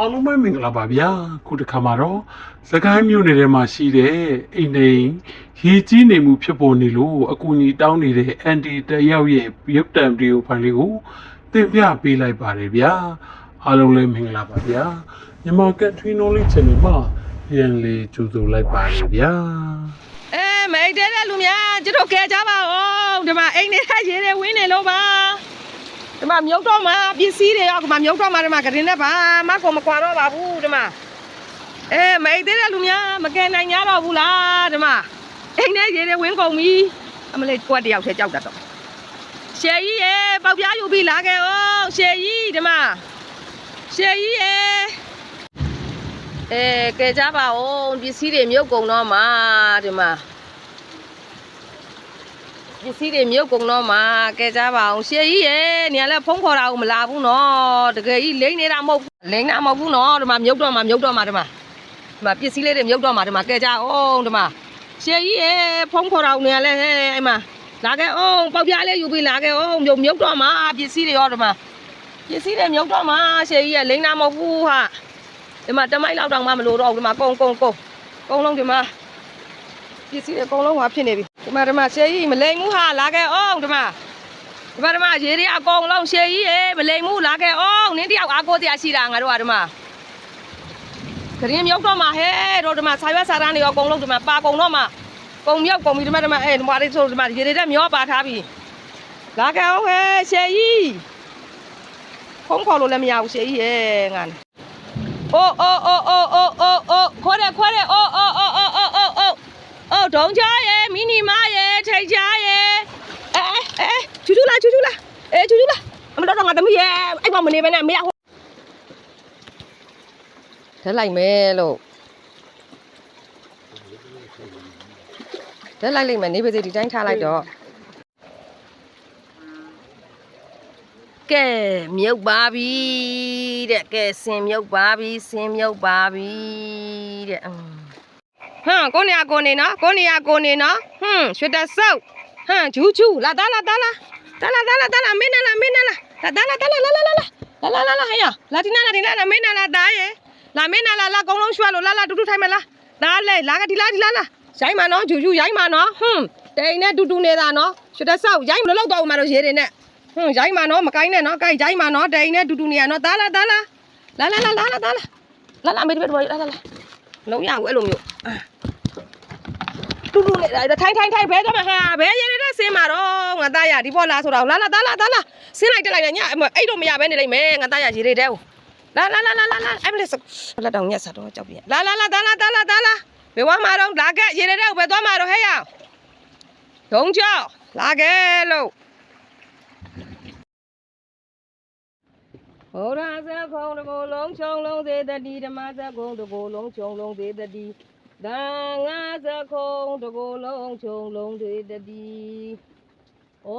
အားလုံးပဲမင်္ဂလာပါဗျာခုတစ်ခါမှာတော့စကိုင်းမြို့နယ်ထဲမှာရှိတဲ့အိမ်နေရေကြီးနေမှုဖြစ်ပေါ်နေလို့အကူအညီတောင်းနေတဲ့အန်တီတယောက်ရဲ့ရုပ်တံဗီဒီယိုဖိုင်လေးကိုတင်ပြပေးလိုက်ပါတယ်ဗျာအားလုံးလည်းမင်္ဂလာပါဗျာမြန်မာ Country Knowledge Channel မှာပြန်လေးကြိုဆိုလိုက်ပါတယ်ဗျာအဲမိတ်တဲ့လူများကျတို့ကဲကြပါဦးဒီမှာအိမ်နေတဲ့ရေတွေဝင်းနေလို့ပါ ဒီမှာမြုပ်တော့မှာပစ္စည်းတွေရောဒီမှာမြုပ်တော့မှာဒီမှာကရင်နဲ့ပါမကောမကွာတော့ပါဘူးဒီမှာအဲမိတ်တဲ့လူများမကဲနိုင်ကြတော့ဘူးလားဒီမှာအိမ်နဲ့ရေတွေဝင်းကုန်ပြီအမလေးကွက်တယောက်ထဲကြောက်တတ်တော့ရှယ်ကြီးရေပေါက်ပြားယူပြီးလာခဲ့ဦးရှယ်ကြီးဒီမှာရှယ်ကြီးရေအဲကဲကြပါဦးပစ္စည်းတွေမြုပ်ကုန်တော့မှာဒီမှာ ပစ္စည်းတွေမြုပ်ကုန်တော့မှာကဲကြပါအောင်ရှေကြီးရေနေရာလဲဖုံးခေါ်တာကိုမလာဘူးနော်တကယ်ကြီးလိမ့်နေတာမဟုတ်ဘူးလိမ့်တာမဟုတ်ဘူးနော်ဒီမှာမြုပ်တော့မှာမြုပ်တော့မှာဒီမှာဒီမှာပစ္စည်းလေးတွေမြုပ်တော့မှာဒီမှာကဲကြအောင်ဒီမှာရှေကြီးရေဖုံးခေါ်တာကိုနေရာလဲဟဲ့အဲ့မှာလာခဲ့အောင်ပေါက်ပြားလေးယူပြီးလာခဲ့အောင်မြုပ်မြုပ်တော့မှာပစ္စည်းတွေရောဒီမှာပစ္စည်းတွေမြုပ်တော့မှာရှေကြီးရေလိမ့်တာမဟုတ်ဘူးဟာဒီမှာတမိုက်လောက်တောင်မှမလို့တော့ဘူးဒီမှာကုန်းကုန်းကုန်းကုန်းလုံးဒီမှာပစ္စည်းအကုန်လုံးဟာဖြစ်နေပြီ ဒီမှာဒီမှာရှေးကြီးမလိမ်ဘူးဟာလာခဲ့အောင်ဒီမှာဒီမှာဒီမှာရေတွေအကုန်လုံးရှေးကြီးရေမလိမ်ဘူးလာခဲ့အောင်နင်းတယောက်အားကိုးတရားရှိတာငါတို့ကဒီမှာခရင်မြုပ်တော့မှာဟဲ့တို့ဒီမှာဆာရွက်ဆာရန်တွေအကုန်လုံးဒီမှာပါကုန်တော့မှာကုန်မြုပ်ကုန်ပြီဒီမှာဒီမှာအဲဒီမှာလေးဆိုဒီမှာရေတွေတက်မျောပါထားပြီလာခဲ့အောင်ဟဲ့ရှေးကြီးဖုံးခေါ်လို့လည်းမရဘူးရှေးကြီးရေငါအိုးအိုးအိုးအိုးအိုးအိုးအိုးခွဲတယ်ခွဲတယ်အိုးအိုးအိုးအိုးအိုး ဒုံချရယ်မီနီမရယ်ထိတ်ချရယ်အဲအဲချူချူလာချူချူလာအဲချူချူလာအမတော်တော့ငါသမီးရယ်အဲ့ကောင်မနေပဲနဲ့မရဟိုဓာတ်လိုက်မယ်လို့ဓာတ်လိုက်လိုက်မယ်နေပါစေဒီတိုင်းထားလိုက်တော့ကဲမြုပ်ပါပြီတဲ့ကဲဆင်မြုပ်ပါပြီဆင်မြုပ်ပါပြီတဲ့ ဟမ်ကိုနေရကိုနေနော်ကိုနေရကိုနေနော်ဟွန်းရွှေတဆုပ်ဟမ်ဂျူးဂျူးလာတာလာတာလာတာလာတာလာတာလာမင်းနာလာမင်းနာလာလာတာလာတာလာလာလာလာလာလာလာလာဟဲ့ရလာဒီနာလာဒီနာလာမင်းနာလာတာရဲ့လာမင်းနာလာလာကုံလုံးရွှဲလို့လာလာတူတူထိုင်မလားဒါလေလာကဒီလာဒီလာလာရိုင်းမနော်ဂျူးဂျူးရိုင်းမနော်ဟွန်းတိန်နဲ့တူတူနေတာနော်ရွှေတဆုပ်ရိုင်းမလို့လောက်တော့ဦးမတော့ရေတွေနဲ့ဟွန်းရိုင်းမနော်မကိုင်းနဲ့နော်ကိုင်းရိုင်းမနော်တိန်နဲ့တူတူနေရနော်တာလာတာလာလာလာလာလာလာတာလာလာလာမေးဒီဘက်ပေါ်လာလာလာလုံးရဘူးအဲ့လိုမျိုး တူတူနဲ့ဒါထိုင်ထိုင်ထိုင်ဘဲတော့မဟာဘဲရနေတဲ့ဆင်းမှာတော့ငါသားရဒီပေါ်လာဆိုတော့လာလာသားလာသားလာဆင်းလိုက်တက်လိုက်ညအဲ့တော့မရဘဲနေလိုက်မယ်ငါသားရရေတွေတဲလာလာလာလာလာလာအဲ့မလေးလက်တောင်ညက်စားတော့ကြောက်ပြန်လာလာလာသားလာသားလာသားလာဘယ်ဝမှာတော့လာခဲ့ရေတွေတဲဘယ်သွားမှာတော့ဟဲ့ရဒုံကြောက်လာခဲ့လို့ဟောရာဇခုံတကိုယ်လုံးချုံလုံးသေးတတိဓမ္မဇခုံတကိုယ်လုံးချုံလုံးသေးတတိ တန်ငါစခုံတကိုယ်လုံးခြုံလုံးတွေတတိဩ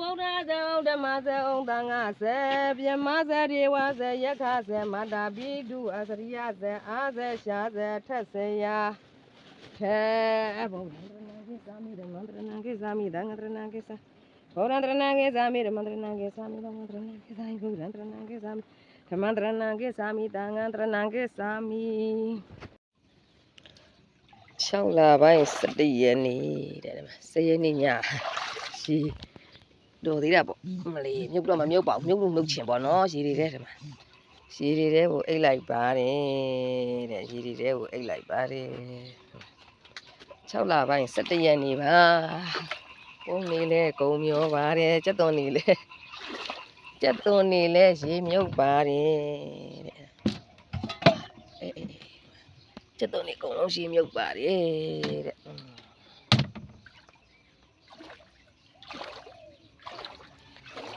ဗုဒ္ဓဇောဓမ္မဇောတန်ငါစေပြမဇရေဝဇယက္ခဇမတ္တာပိတုအစရိယဇအာဇရှာဇထက်စယာထေဘုံန္တရဏကိသာမိဓမ္မန္တရဏကိသာမိသံဃတရဏကိသာဘောရန္တရဏကိသာမိဓမ္မန္တရဏကိသာမိသံဃတရဏကိသာမိဘုရန္တရဏကိသာမိဓမ္မန္တရဏကိသာမိသံဃတရဏကိသာမိ 6လပိုင်း17ရက်နေ့တဲ့ဒီမှာ10ရက်နေ့ညရှိတော်သေးတာပေါ့မလေးမြုပ်တော့မမြုပ်ပါဘူးမြုပ်လို့မြုပ်ချင်ပေါ့နော်ရေတွေတဲ့ဒီမှာရေတွေတဲ့ကိုအိတ်လိုက်ပါတယ်တဲ့ရေတွေတဲ့ကိုအိတ်လိုက်ပါတယ်6လပိုင်း17ရက်နေ့ပါကုန်းနေလဲကုန်းမျောပါတယ်စက်သွန်နေလဲစက်သွန်နေလဲရေမြုပ်ပါတယ်တဲ့အေး ချက်တုံးတွေအကုန်လုံးရှင်းမြုပ်ပါတယ်တဲ့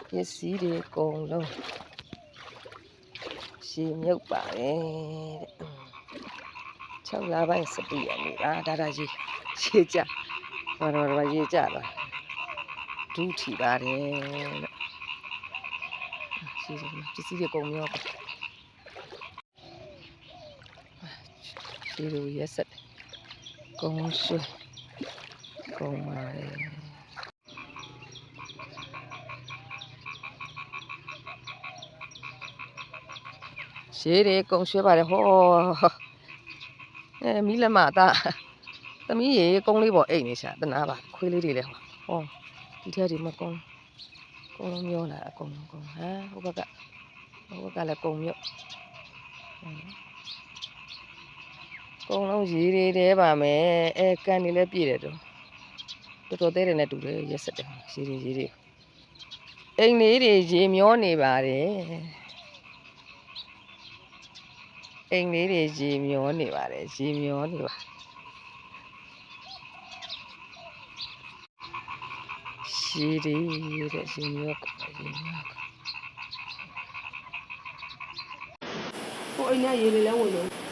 ပစ္စည်းတွေအကုန်လုံးရှင်းမြုပ်ပါတယ်တဲ့6လပိုင်းစတိရနေ့အာဒါဒါရေးရေးကြဘာတော့ဘာရေးကြတာဒူးထီပါတယ်တဲ့ရှင်းပစ္စည်းတွေအကုန်မြုပ် ဒီလိုရက်ဆက်တယ်ကုန်းရွှေကုန်းပါတယ်ရှရေတွေကုံရွှဲပါတယ်ဟောအဲမီးလက်မသားသမီးရေကုံလေးပေါ်အိတ်နေရှာတနာပါခွေးလေးတွေလည်းဟောဟောဒီထက်ဒီမကုံကုံလုံးမျောလာအကုံလုံးကုံဟမ်ဟိုဘက်ကဟိုဘက်ကလည်းကုံမြုပ် ဟမ်ကုံလုံးရေတွေတဲပါမယ်အဲကန်နေလည်းပြည့်တယ်တော့တော်တော်သေးတယ်နဲ့တူတယ်ရက်စက်တယ်ရေတွေရေတွေအိမ်လေးတွေရေမျောနေပါတယ်အိမ်လေးတွေရေမျောနေပါတယ်ရေမျောနေပါရေတွေတဲ့ရေမျောကရေမျောကကိုအိမ်နဲ့ရေလေးလဲဝင်လို့